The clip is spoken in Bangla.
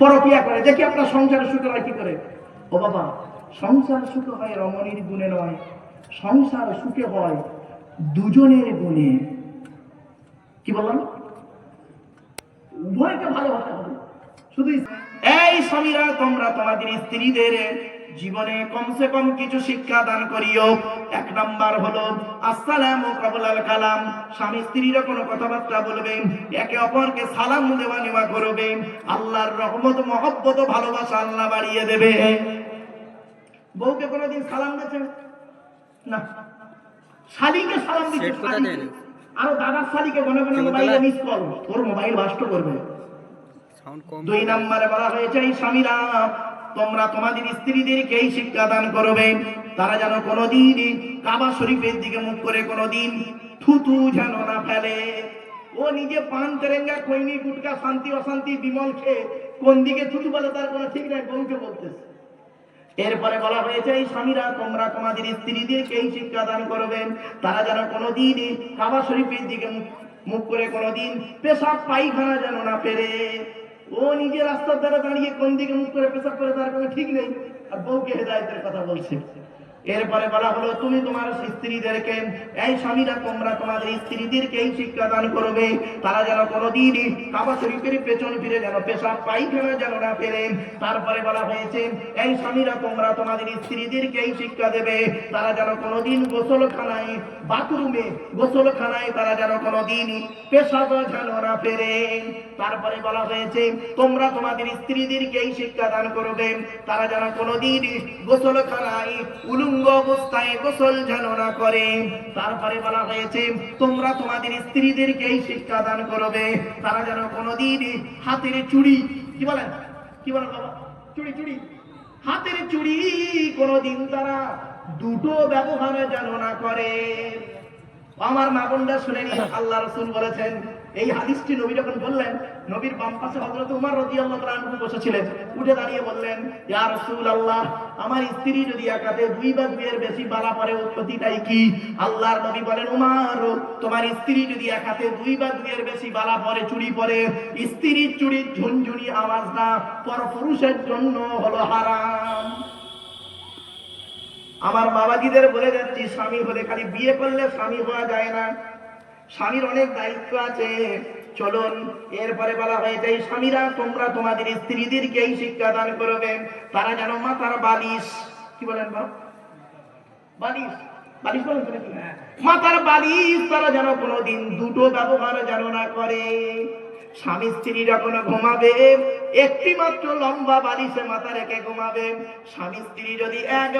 পরকিয়া করে। দেখি আপনার সংসার সুখ হয় কি করে? ও বাবা, সংসার সুখ হয় রমণীর গুণে নয়, সংসার সুখে হয় দুজনের গুণে। কি বললাম? উভয়কে ভালোবাসা হবে। শুধু এই স্বামীরা তোমরা তোমাদের স্ত্রীদের জীবনে কমসে কম কিছু শিক্ষা দান করিও। এক নাম্বার হলো আসসালাম ও কাবুলাল কালাম। স্বামী স্ত্রীরা কোনো কথাবার্তা বলবেন একে অপরকে সালাম দেওয়া নেওয়া করবে। আল্লাহর রহমত মহব্বত ভালোবাসা আল্লাহ বাড়িয়ে দেবে। বউকে কোনোদিন সালাম দিয়েছেন না? শালিকে সালাম দিচ্ছে? আরও দাদার শালিকে কেমন মোবাইলে মিস কল ওর মোবাইল বাস্ট করবে। দুই নম্বরে বলা হয়েছে এই স্বামীরা তোমরা তোমাদের স্ত্রীদেরকে এই শিক্ষা দান করবে। তারা যেন কোনোদিন কাবা শরীফের দিকে মুখ করে কোনোদিন থুতু যেন না ফেলে। ও নিজে পান তেরেঙ্গা খৈনি গুটকা শান্তি অশান্তি বিমল খেয়ে কোন দিকে থুতু বলে তার কোনো ঠিক নাই বউকে বলতেছে। এরপরে বলা হয়েছে এই স্বামীরা তোমরা তোমাদের স্ত্রীদেরকে এই শিক্ষা দান করবেন তারা যেন কোনোদিন কাবা শরীফের দিকে মুখ- মুখ করে কোনোদিন পেশাব পায়খানা যেন না ফেরে। ও নিজে রাস্তার ধারে দাঁড়িয়ে কোন দিকে মুখ করে পেশাব করে তার কোনো ঠিক নেই। আর বউকে হেদায়তের কথা বলছে। এরপরে বলা হলো, তুমি তোমার স্ত্রীদেরকে, এই স্বামীরা তোমরা তোমাদের স্ত্রীদেরকে এই শিক্ষা দান করবে। তারা যেন কোনোদিন কাবা শরীফের পেছন ফিরে যেন পেশাব পায়খানা যেন না ফেলে। তারপরে বলা হয়েছে, এই স্বামীরা তোমরা তোমাদের স্ত্রীদেরকে এই শিক্ষা দেবে। তারা যেন কোনোদিন গোসলখানায়, বাথরুমে গোসলখানায় তারা যেন কোনোদিন পেশাব যেন না ফেরে। তারপরে বলা হয়েছে, তোমরা তোমাদের স্ত্রীদেরকে এই শিক্ষা দান করবে। তারা যেন কোনোদিন গোসলখানায় অবস্থায় গোসল যেন না করে। তারপরে বলা হয়েছে, তোমরা তোমাদের স্ত্রীদেরকে এই শিক্ষা দান করবে। তারা যেন হাতের চুড়ি, কি বলেন? কি বলেন বাবা? হাতের তারা দুটো ব্যবহার যেন না করে। আমার মা শুনে নি আল্লাহ রসুল বলেছেন, এই হাদিসটি নবী যখন বললেন নবীর বাম পাশে হযরত উমর রাদিয়াল্লাহু তাআলা আনহু বসেছিলেন। উঠে দাঁড়িয়ে বললেন, ইয়া আমার স্ত্রী যদি একাতে দুই বা দুইয়ের বেশি বালা পরে ক্ষতিটাই কি? আল্লাহর নবী বলেন, উমর, তোমার স্ত্রী যদি একাতে দুই বা দুইয়ের বেশি বালা পরে, চুরি পরে, স্ত্রীর চুরির ঝুনঝুনি আওয়াজটা পরপুরুষের জন্য হলো হারাম। আমার বাবাজিদের বলে যাচ্ছি, স্বামী হলে খালি বিয়ে করলে স্বামী হওয়া যায় না। স্বামীর অনেক দায়িত্ব আছে চলুন, এরপরে বলা হয়েছে এই স্বামীরা, তোমরা তোমাদের স্ত্রীদেরকে এই শিক্ষা দান করবে। তারা যেন মাথার বালিশ, কি বলেন বাপ? বালিশ মাথার বালিশ তারা যেন কোনোদিন দুটো ব্যবহার যেন না করে। স্বামী স্ত্রী যখন ঘুমাবে, একটি মাত্র লম্বা বালিশে মাথা রেখে ঘুমাবে। স্বামী স্ত্রী যদি এক